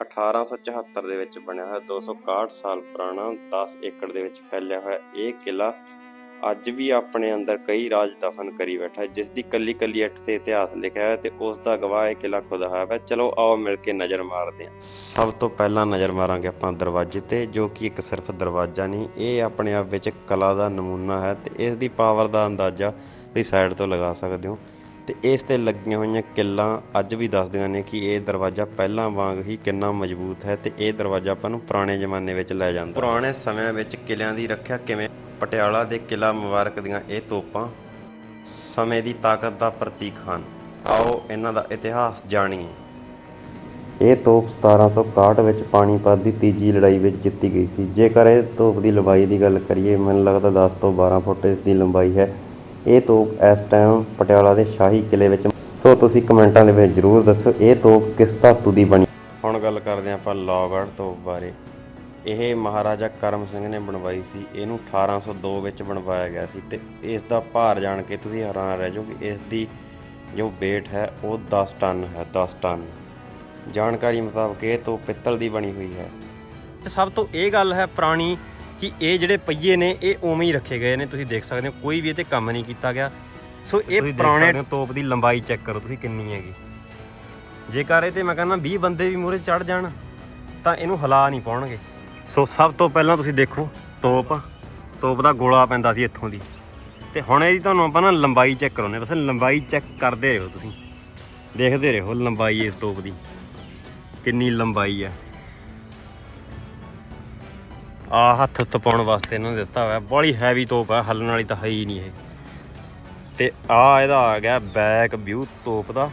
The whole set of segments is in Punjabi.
1874 ਦੇ ਵਿੱਚ ਬਣਿਆ ਹੋਇਆ 261 ਸਾਲ ਪੁਰਾਣਾ 10 ਏਕੜ ਦੇ ਵਿੱਚ ਫੈਲਿਆ ਹੋਇਆ ਇਹ ਕਿਲਾ ਅੱਜ ਵੀ ਆਪਣੇ ਅੰਦਰ ਕਈ ਰਾਜ ਦਫਨ ਕਰੀ ਬੈਠਾ ਜਿਸ ਦੀ ਕੱਲੀ ਕੱਲੀ ਇੱਟ ਤੇ ਇਤਿਹਾਸ ਲਿਖਿਆ ਹੈ ਤੇ ਉਸ ਦਾ ਗਵਾਹ ਇਹ ਕਿਲਾ ਖੁਦ ਹੈ। ਵਾ ਚਲੋ ਆਓ ਮਿਲ ਕੇ ਨਜ਼ਰ ਮਾਰਦੇ ਹਾਂ। ਸਭ ਤੋਂ ਪਹਿਲਾਂ ਨਜ਼ਰ ਮਾਰਾਂਗੇ ਆਪਾਂ ਦਰਵਾਜ਼ੇ ਤੇ, ਜੋ ਕਿ ਇੱਕ ਸਿਰਫ ਦਰਵਾਜ਼ਾ ਨਹੀਂ, ਇਹ ਆਪਣੇ ਆਪ ਵਿੱਚ ਕਲਾ ਦਾ ਨਮੂਨਾ ਹੈ ਤੇ ਇਸ ਦੀ ਪਾਵਰ ਦਾ ਅੰਦਾਜ਼ਾ ਤੁਸੀਂ ਸਾਈਡ ਤੋਂ ਲਗਾ ਸਕਦੇ ਹੋ। ਤੇ ਇਸ ਤੇ ਲੱਗੀਆਂ ਹੋਈਆਂ ਕਿੱਲਾਂ ਅੱਜ ਵੀ ਦੱਸਦੀਆਂ ਨੇ ਕਿ ਇਹ ਦਰਵਾਜ਼ਾ ਪਹਿਲਾਂ ਵਾਂਗ ਹੀ ਕਿੰਨਾ ਮਜ਼ਬੂਤ ਹੈ ਤੇ ਇਹ ਦਰਵਾਜ਼ਾ ਆਪਾਂ ਨੂੰ ਪੁਰਾਣੇ ਜ਼ਮਾਨੇ ਵਿੱਚ ਲੈ ਜਾਂਦਾ। ਪੁਰਾਣੇ ਸਮਿਆਂ ਵਿੱਚ ਕਿਲਿਆਂ ਦੀ ਰੱਖਿਆ ਕਿਵੇਂ? ਪਟਿਆਲਾ ਦੇ ਕਿਲਾ ਮੁਬਾਰਕ ਦੀਆਂ ਇਹ ਤੋਪਾਂ ਸਮੇਂ ਦੀ ਤਾਕਤ ਦਾ ਪ੍ਰਤੀਕ ਹਨ। ਆਓ ਇਹਨਾਂ ਦਾ ਇਤਿਹਾਸ ਜਾਣੀਏ। ਇਹ ਤੋਪ 1761 ਵਿੱਚ ਪਾਣੀਪਤ ਦੀ ਤੀਜੀ ਲੜਾਈ ਵਿੱਚ ਜਿੱਤੀ ਗਈ ਸੀ। ਜੇਕਰ ਇਹ ਤੋਪ ਦੀ ਲੰਬਾਈ ਦੀ ਗੱਲ ਕਰੀਏ, ਮੈਨੂੰ ਲੱਗਦਾ 10 ਤੋਂ 12 ਫੁੱਟ ਇਸ ਦੀ ਲੰਬਾਈ ਹੈ। ਇਹ ਤੋਪ ਇਸ ਟਾਈਮ ਪਟਿਆਲਾ ਦੇ ਸ਼ਾਹੀ ਕਿਲੇ ਵਿੱਚ ਸੋ ਤੁਸੀਂ ਕਮੈਂਟਾਂ ਦੇ ਵਿੱਚ ਜਰੂਰ ਦੱਸੋ ਇਹ ਤੋਪ ਕਿਸ ਧਾਤੂ ਦੀ ਬਣੀ? ਹੁਣ ਗੱਲ ਕਰਦੇ ਹਾਂ ਆਪਾਂ ਲੋਗੜ ਤੋਪ ਬਾਰੇ। ਇਹ ਮਹਾਰਾਜਾ ਕਰਮ ਸਿੰਘ ਨੇ ਬਣਵਾਈ ਸੀ ਇਹਨੂੰ 1802 ਵਿੱਚ ਬਣਵਾਇਆ ਗਿਆ ਸੀ ਤੇ ਇਸ ਦਾ ਭਾਰ ਜਾਣ ਕੇ ਤੁਸੀਂ ਹੈਰਾਨ ਰਹਿ ਜਾਓਗੇ ਇਸ ਦੀ ਜੋ weight ਹੈ ਉਹ 10 ਟਨ ਹੈ 10 ਟਨ। ਜਾਣਕਾਰੀ ਮੁਤਾਬਕ ਇਹ ਤੋਪ ਪਿੱਤਲ ਦੀ ਬਣੀ ਹੋਈ ਹੈ। ਤੇ ਸਭ ਤੋਂ ਇਹ ਗੱਲ ਹੈ ਪੁਰਾਣੀ ਕਿ ਇਹ ਜਿਹੜੇ ਪਹੀਏ ਨੇ ਇਹ ਉਵੇਂ ਹੀ ਰੱਖੇ ਗਏ ਨੇ ਤੁਸੀਂ ਦੇਖ ਸਕਦੇ ਹੋ ਕੋਈ ਵੀ ਇਹ ਤੇ ਕੰਮ ਨਹੀਂ ਕੀਤਾ ਗਿਆ। ਸੋ ਇਹ ਪੁਰਾਣੇ ਤੋਪ ਦੀ ਲੰਬਾਈ ਚੈੱਕ ਕਰੋ ਤੁਸੀਂ ਕਿੰਨੀ ਹੈਗੀ। ਜੇਕਰ ਇਹ ਤੇ ਮੈਂ ਕਹਿੰਦਾ 20 ਬੰਦੇ ਵੀ ਮੂਹਰੇ ਚੜ ਜਾਣ ਤਾਂ ਇਹਨੂੰ ਹਿਲਾ ਨਹੀਂ ਪਾਉਣਗੇ। ਸੋ ਸਭ ਤੋਂ ਪਹਿਲਾਂ ਤੁਸੀਂ ਦੇਖੋ ਤੋਪ ਤੋਪ ਦਾ ਗੋਲਾ ਪੈਂਦਾ ਸੀ ਇੱਥੋਂ ਦੀ। ਤੇ ਹੁਣ ਇਹਦੀ ਤੁਹਾਨੂੰ ਆਪਾਂ ਨਾ ਲੰਬਾਈ ਚੈੱਕ ਕਰਾਉਂਦੇ ਹਾਂ। ਬਸ ਲੰਬਾਈ ਚੈੱਕ ਕਰਦੇ ਰਹੋ ਤੁਸੀਂ। ਦੇਖਦੇ ਰਹੋ ਲੰਬਾਈ ਇਸ ਤੋਪ ਦੀ। ਕਿੰਨੀ ਲੰਬਾਈ ਹੈ ਆ ਹੱਥ ਉੱਤ ਪਾਉਣ ਵਾਸਤੇ ਇਹਨਾਂ ਨੇ ਦਿੱਤਾ ਹੋਇਆ। ਬੜੀ ਹੈਵੀ ਤੋਪ ਹੈ ਹੱਲਣ ਵਾਲੀ ਤਾਂ ਹੈ ਹੀ ਨਹੀਂ ਇਹ। ਤੇ ਆ ਇਹਦਾ ਆ ਗਿਆ ਬੈਕ ਵਿਊ ਤੋਪ ਦਾ।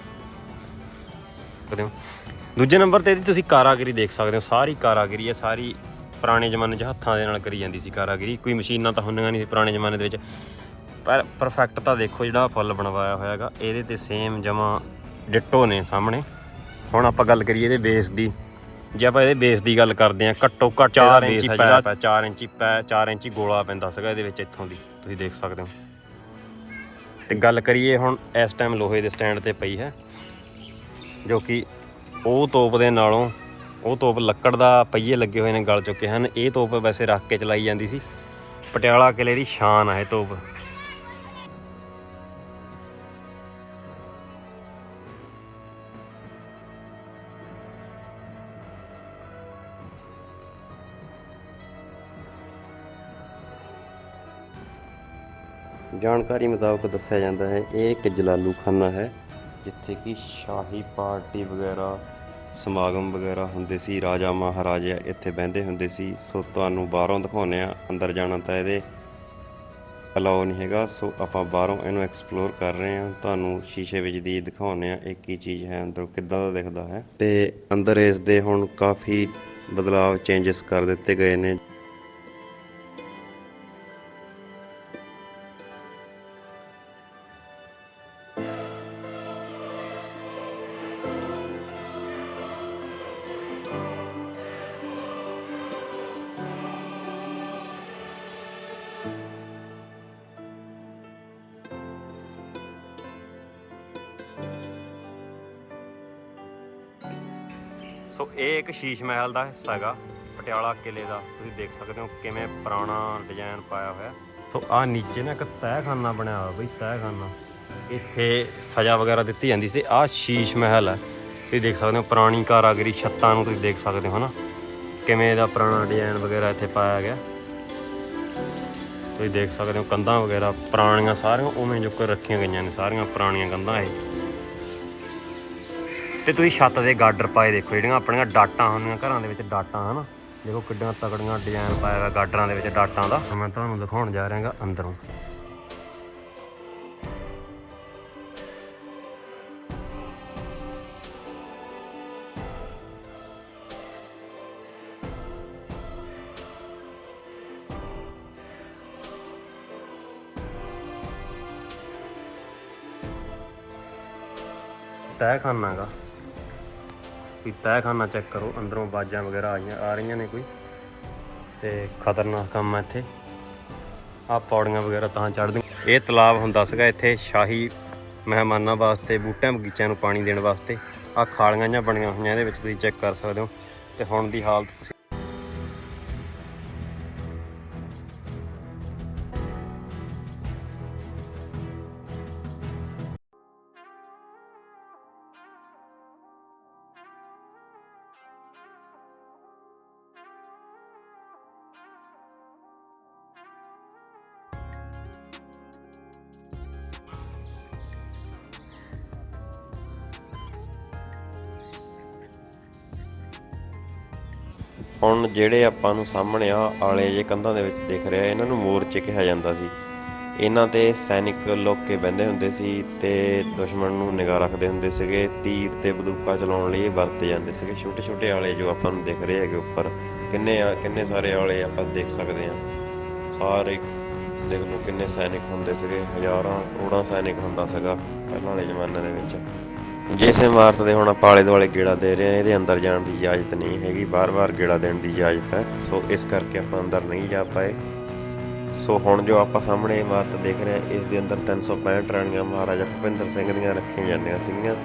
ਸਕਦੇ ਹੋ। ਦੂਜੇ ਨੰਬਰ ਤੇ ਇਹਦੀ ਤੁਸੀਂ ਕਾਰਾਗਰੀ ਦੇਖ ਸਕਦੇ ਹੋ। ਸਾਰੀ ਕਾਰਾਗਰੀ ਹੈ ਸਾਰੀ ਪੁਰਾਣੇ ਜ਼ਮਾਨੇ 'ਚ ਹੱਥਾਂ ਦੇ ਨਾਲ ਕਰੀ ਜਾਂਦੀ ਸੀ ਕਾਰਾਗਰੀ। ਕੋਈ ਮਸ਼ੀਨਾਂ ਤਾਂ ਹੁੰਦੀਆਂ ਨਹੀਂ ਸੀ ਪੁਰਾਣੇ ਜ਼ਮਾਨੇ ਦੇ ਵਿੱਚ। ਪਰ ਪਰਫੈਕਟ ਤਾਂ ਦੇਖੋ ਜਿਹੜਾ ਫੁੱਲ ਬਣਵਾਇਆ ਹੋਇਆ ਹੈਗਾ, ਇਹਦੇ ਤੇ ਸੇਮ ਜਮਾ ਡਿੱਟੋ ਨੇ ਸਾਹਮਣੇ। ਹੁਣ ਆਪਾਂ ਗੱਲ ਕਰੀਏ ਇਹਦੇ ਬੇਸ ਦੀ। ਜੇ ਆਪਾਂ ਇਹਦੇ ਬੇਸ ਦੀ ਗੱਲ ਕਰਦੇ ਹਾਂ ਘੱਟੋ ਘੱਟ 4 ਇੰਚੀ ਪੈ 4 ਇੰਚੀ ਪੈ 4 ਇੰਚੀ ਗੋਲਾ ਪੈਂਦਾ ਸੀਗਾ ਇਹਦੇ ਵਿੱਚ ਇੱਥੋਂ ਦੀ। ਤੁਸੀਂ ਦੇਖ ਸਕਦੇ ਹੋ। ਤੇ ਗੱਲ ਕਰੀਏ ਹੁਣ ਇਸ ਟਾਈਮ ਲੋਹੇ ਦੇ ਸਟੈਂਡ ਤੇ ਪਈ ਹੈ ਜੋ ਕਿ ਉਹ ਤੋਪ ਦੇ ਨਾਲੋਂ ਉਹ ਤੋਪ ਲੱਕੜ ਦਾ ਪਹੀਏ ਲੱਗੇ ਹੋਏ ਨੇ ਗਲ ਚੁੱਕੇ ਹਨ। ਇਹ ਤੋਪ ਵੈਸੇ ਰੱਖ ਕੇ ਚਲਾਈ ਜਾਂਦੀ ਸੀ। ਪਟਿਆਲਾ ਕਿਲੇ ਦੀ ਸ਼ਾਨ ਹੈ ਇਹ ਤੋਪ। ਜਾਣਕਾਰੀ ਮੁਤਾਬਕ ਦੱਸਿਆ ਜਾਂਦਾ ਹੈ, ਇਹ ਇੱਕ ਜਲਾਲੂ ਖਾਨਾ ਹੈ, ਜਿੱਥੇ ਕਿ ਸ਼ਾਹੀ ਪਾਰਟੀ ਵਗੈਰਾ, ਸਮਾਗਮ ਵਗੈਰਾ ਹੁੰਦੇ ਸੀ, ਰਾਜਾ ਮਹਾਰਾਜਾ ਇੱਥੇ ਬਹਿੰਦੇ ਹੁੰਦੇ ਸੀ। ਸੋ ਤੁਹਾਨੂੰ ਬਾਹਰੋਂ ਦਿਖਾਉਂਦੇ ਆ ਅੰਦਰ ਜਾਣਾ ਤਾਂ ਇਹਦੇ ਅਲਾਉ ਨਹੀਂ ਹੈਗਾ। ਸੋ ਆਪਾਂ ਬਾਹਰੋਂ ਇਹਨੂੰ ਐਕਸਪਲੋਰ ਕਰ ਰਹੇ ਹਾਂ। ਤੁਹਾਨੂੰ ਸ਼ੀਸ਼ੇ ਵਿੱਚ ਦੀ ਦਿਖਾਉਂਦੇ ਆ ਇਹ ਕੀ ਚੀਜ਼ ਹੈ, ਅੰਦਰੋਂ ਕਿੱਦਾਂ ਦਾ ਦਿਖਦਾ ਹੈ। ਤੇ ਅੰਦਰ ਇਸ ਦੇ ਹੁਣ ਕਾਫੀ ਬਦਲਾਅ ਚੇਂਜਸ ਕਰ ਦਿੱਤੇ ਗਏ ਨੇ। ਸੋ ਇਹ ਇੱਕ ਸ਼ੀਸ਼ ਮਹਿਲ ਦਾ ਹਿੱਸਾ ਹੈਗਾ, ਪਟਿਆਲਾ ਕਿਲੇ ਦਾ। ਤੁਸੀਂ ਦੇਖ ਸਕਦੇ ਹੋ ਕਿਵੇਂ ਪੁਰਾਣਾ ਡਿਜ਼ਾਈਨ ਪਾਇਆ ਹੋਇਆ। ਸੋ ਆ ਨੀਚੇ ਨਾ ਇੱਕ ਤਹਿਖਾਨਾ ਬਣਿਆ ਹੋਇਆ ਬਈ, ਤਹਿਖਾਨਾ। ਇੱਥੇ ਸਜ਼ਾ ਵਗੈਰਾ ਦਿੱਤੀ ਜਾਂਦੀ ਸੀ। ਆ ਸ਼ੀਸ਼ ਮਹਿਲ ਹੈ। ਤੁਸੀਂ ਦੇਖ ਸਕਦੇ ਹੋ ਪੁਰਾਣੀ ਕਾਰਾਗਰੀ ਛੱਤਾਂ ਨੂੰ ਤੁਸੀਂ ਦੇਖ ਸਕਦੇ ਹੋ ਹਨਾ ਕਿਵੇਂ ਇਹਦਾ ਪੁਰਾਣਾ ਡਿਜ਼ਾਈਨ ਵਗੈਰਾ ਇੱਥੇ ਪਾਇਆ ਗਿਆ। ਤੁਸੀਂ ਦੇਖ ਸਕਦੇ ਹੋ ਕੰਧਾਂ ਵਗੈਰਾ, ਪੁਰਾਣੀਆਂ ਸਾਰੀਆਂ ਉਵੇਂ ਜੋ ਕਰ ਰੱਖੀਆਂ ਗਈਆਂ ਨੇ, ਸਾਰੀਆਂ ਪੁਰਾਣੀਆਂ ਕੰਧਾਂ ਇਹ। ਤੇ ਤੁਸੀਂ ਛੱਤ ਦੇ ਗਾਡਰ ਪਾਏ ਦੇਖੋ, ਜਿਹੜੀਆਂ ਆਪਣੀਆਂ ਡਾਟਾਂ ਹੁੰਦੀਆਂ, ਘਰਾਂ ਦੇ ਵਿੱਚ ਡਾਟਾਂ, ਹਨ? ਦੇਖੋ ਕਿੱਡੀਆਂ ਤਕੜੀਆਂ ਡਿਜ਼ਾਈਨ ਪਾਇਆ ਹੋਇਆ ਗਾਡਰਾਂ ਦੇ ਵਿੱਚ ਡਾਟਾਂ ਦਾ। ਮੈਂ ਤੁਹਾਨੂੰ ਦਿਖਾਉਣ ਜਾ ਰਿਹਾਗਾ ਅੰਦਰੋਂ। ਤਹਿਖਾਨਾ ਗਾ ਵੀ ਤਹਿਖਾਨਾ ਚੈੱਕ ਕਰੋ, ਅੰਦਰੋਂ ਬਾਜਾਂ ਵਗੈਰਾ ਆਈਆਂ, ਆ ਰਹੀਆਂ ਨੇ ਕੋਈ। ਤੇ ਖਤਰਨਾਕ ਕੰਮ ਹੈ ਇੱਥੇ। ਆ ਪੌੜੀਆਂ ਵਗੈਰਾ ਤਾਂ ਚੜ੍ਹਦੀਆਂ ਇਹ ਤਲਾਬ ਹੁੰਦਾ ਸੀਗਾ ਇੱਥੇ ਸ਼ਾਹੀ ਮਹਿਮਾਨਾਂ ਵਾਸਤੇ, ਬੂਟਿਆਂ ਬਗੀਚਿਆਂ ਨੂੰ ਪਾਣੀ ਦੇਣ ਵਾਸਤੇ। ਆ ਖਾਲੀਆਂ ਜਿਹੀਆਂ ਬਣੀਆਂ ਹੋਈਆਂ, ਇਹਦੇ ਵਿੱਚ ਤੁਸੀਂ ਚੈੱਕ ਕਰ ਸਕਦੇ ਹੋ। ਤੇ ਹੁਣ ਦੀ ਹਾਲਤ ਹੁਣ ਜਿਹੜੇ ਆਪਾਂ ਨੂੰ ਸਾਹਮਣੇ ਆ, ਆਲੇ ਜੇ ਕੰਧਾਂ ਦੇ ਵਿੱਚ ਦਿਖ ਰਿਹਾ, ਇਹਨਾਂ ਨੂੰ ਮੋਰਚੇ ਕਿਹਾ ਜਾਂਦਾ ਸੀ। ਇਹਨਾਂ ਤੇ ਸੈਨਿਕ ਲੋਕੇ ਬੰਦੇ ਹੁੰਦੇ ਸੀ ਤੇ ਦੁਸ਼ਮਣ ਨੂੰ ਨਿਗਾਹ ਰੱਖਦੇ ਹੁੰਦੇ ਸੀਗੇ। ਤੀਰ ਤੇ ਬੰਦੂਕਾਂ ਚਲਾਉਣ ਲਈ ਵਰਤੇ ਜਾਂਦੇ ਸੀਗੇ। ਛੋਟੇ ਛੋਟੇ ਆਲੇ ਜੋ ਆਪਾਂ ਨੂੰ ਦਿਖ ਰਹੇ ਹੈਗੇ ਉੱਪਰ, ਕਿੰਨੇ ਕਿੰਨੇ ਸਾਰੇ ਆਲੇ ਆਪਾਂ ਦੇਖ ਸਕਦੇ ਹਾਂ। ਸਾਰੇ ਦੇਖ ਲਓ ਕਿੰਨੇ ਸੈਨਿਕ ਹੁੰਦੇ ਸੀਗੇ। ਹਜ਼ਾਰਾਂ, ਕਰੋੜਾਂ ਸੈਨਿਕ ਹੁੰਦਾ ਸੀਗਾ ਪਹਿਲਾਂ ਵਾਲੇ ਜ਼ਮਾਨੇ ਦੇ ਵਿੱਚ। ਜਿਸ ਇਮਾਰਤ ਦੇ ਹੁਣ ਆਪਾਂ ਆਲੇ ਦੁਆਲੇ ਗੇੜਾ ਦੇ ਰਹੇ ਹਾਂ, ਇਹਦੇ ਅੰਦਰ ਜਾਣ ਦੀ ਇਜਾਜ਼ਤ ਨਹੀਂ ਹੈਗੀ ਬਾਰ-ਬਾਰ ਗੇੜਾ ਦੇਣ ਦੀ ਇਜਾਜ਼ਤ ਹੈ। ਸੋ ਇਸ ਕਰਕੇ ਆਪਾਂ ਅੰਦਰ ਨਹੀਂ ਜਾ ਪਾਏ। ਸੋ ਹੁਣ ਜੋ ਆਪਾਂ ਸਾਹਮਣੇ ਇਮਾਰਤ ਦੇਖ ਰਹੇ ਹਾਂ, ਇਸ ਦੇ ਅੰਦਰ 365 ਰਾਣੀਆਂ ਮਹਾਰਾਜਾ ਭੁਪਿੰਦਰ ਸਿੰਘ ਦੀਆਂ ਰੱਖੀਆਂ ਜਾਂਦੀਆਂ ਸੀਗੀਆਂ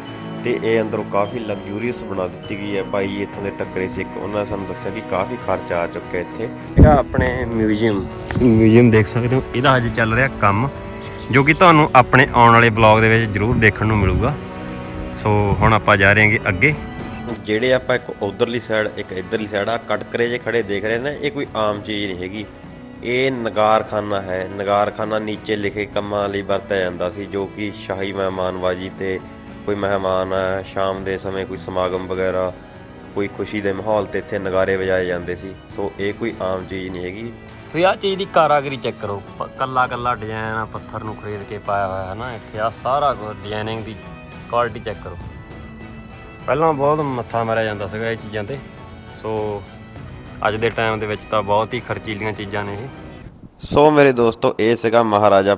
ਤੇ ਇਹ ਅੰਦਰੋਂ ਕਾਫੀ ਲਗਜ਼ੂਰੀਅਸ ਬਣਾ ਦਿੱਤੀ ਗਈ ਹੈ। ਭਾਈ ਇੱਥੋਂ ਦੇ ਟੱਕਰੇ ਸੀ ਇੱਕ, ਉਹਨਾਂ ਨੇ ਸਾਨੂੰ ਦੱਸਿਆ ਕਿ ਕਾਫੀ ਖਰਚਾ ਆ ਚੁੱਕਿਆ ਇੱਥੇ। ਹੈਗਾ ਆਪਣੇ ਮਿਊਜ਼ੀਅਮ ਮਿਊਜ਼ੀਅਮ ਦੇਖ ਸਕਦੇ ਹੋ। ਇਹਦਾ ਹਜੇ ਚੱਲ ਰਿਹਾ ਕੰਮ, ਜੋ ਕਿ ਤੁਹਾਨੂੰ ਆਪਣੇ ਆਉਣ ਵਾਲੇ ਬਲੌਗ ਦੇ ਵਿੱਚ ਜ਼ਰੂਰ ਦੇਖਣ ਨੂੰ ਮਿਲੂਗਾ। ਸੋ ਹੁਣ ਆਪਾਂ ਜਾ ਰਹੇ ਹਾਂਗੇ ਅੱਗੇ। ਜਿਹੜੇ ਆਪਾਂ ਇੱਕ ਉਧਰਲੀ ਸਾਈਡ ਇੱਕ ਇਧਰਲੀ ਸਾਈਡ ਆ ਕਟਕਰੇ ਜੇ ਖੜੇ ਦੇਖ ਰਹੇ ਨੇ ਇਹ ਕੋਈ ਆਮ ਚੀਜ਼ ਨਹੀਂ ਹੈਗੀ। ਇਹ ਨਗਾਰਖਾਨਾ ਹੈ। ਨਗਾਰਖਾਨਾ ਨੀਚੇ ਲਿਖੇ ਕੰਮਾਂ ਲਈ ਵਰਤਿਆ ਜਾਂਦਾ ਸੀ ਜੋ ਕਿ ਸ਼ਾਹੀ ਮਹਿਮਾਨਵਾਜੀ ਤੇ ਕੋਈ ਮਹਿਮਾਨ ਆ ਸ਼ਾਮ ਦੇ ਸਮੇਂ ਕੋਈ ਸਮਾਗਮ ਵਗੈਰਾ ਕੋਈ ਖੁਸ਼ੀ ਦੇ ਮਾਹੌਲ ਤੇ ਇੱਥੇ ਨਗਾਰੇ ਵਜਾਏ ਜਾਂਦੇ ਸੀ। ਸੋ ਇਹ ਕੋਈ ਆਮ ਚੀਜ਼ ਨਹੀਂ ਹੈਗੀ। ਤੁਸੀਂ ਆਹ ਚੀਜ਼ ਦੀ ਕਾਰਾਗਰੀ ਚੈੱਕ ਕਰੋ। ਕੱਲਾ ਕੱਲਾ ਡਿਜ਼ਾਈਨ ਆ ਪੱਥਰ ਨੂੰ ਖਰੀਦ ਕੇ ਪਾਇਆ ਹੋਇਆ ਹੈ ਨਾ ਇੱਥੇ ਆ ਸਾਰਾ ਕੁਝ ਡਿਜ਼ਾਈਨਿੰਗ ਦੀ ਕੁਆਲਿਟੀ ਚੈੱਕ ਕਰੋ। ਪਹਿਲਾਂ ਬਹੁਤ ਮੱਥਾ ਮਾਰਿਆ ਜਾਂਦਾ ਸੀਗਾ ਇਹ ਚੀਜ਼ਾਂ ਤੇ। ਸੋ ਅੱਜ ਦੇ ਟਾਈਮ ਦੇ ਵਿੱਚ ਤਾਂ ਬਹੁਤ ਹੀ ਖਰਚੀਲੀਆਂ ਚੀਜ਼ਾਂ ਨੇ ਇਹ। ਸੋ ਮੇਰੇ ਦੋਸਤੋ, ਇਹ ਸੀਗਾ ਮਹਾਰਾਜਾ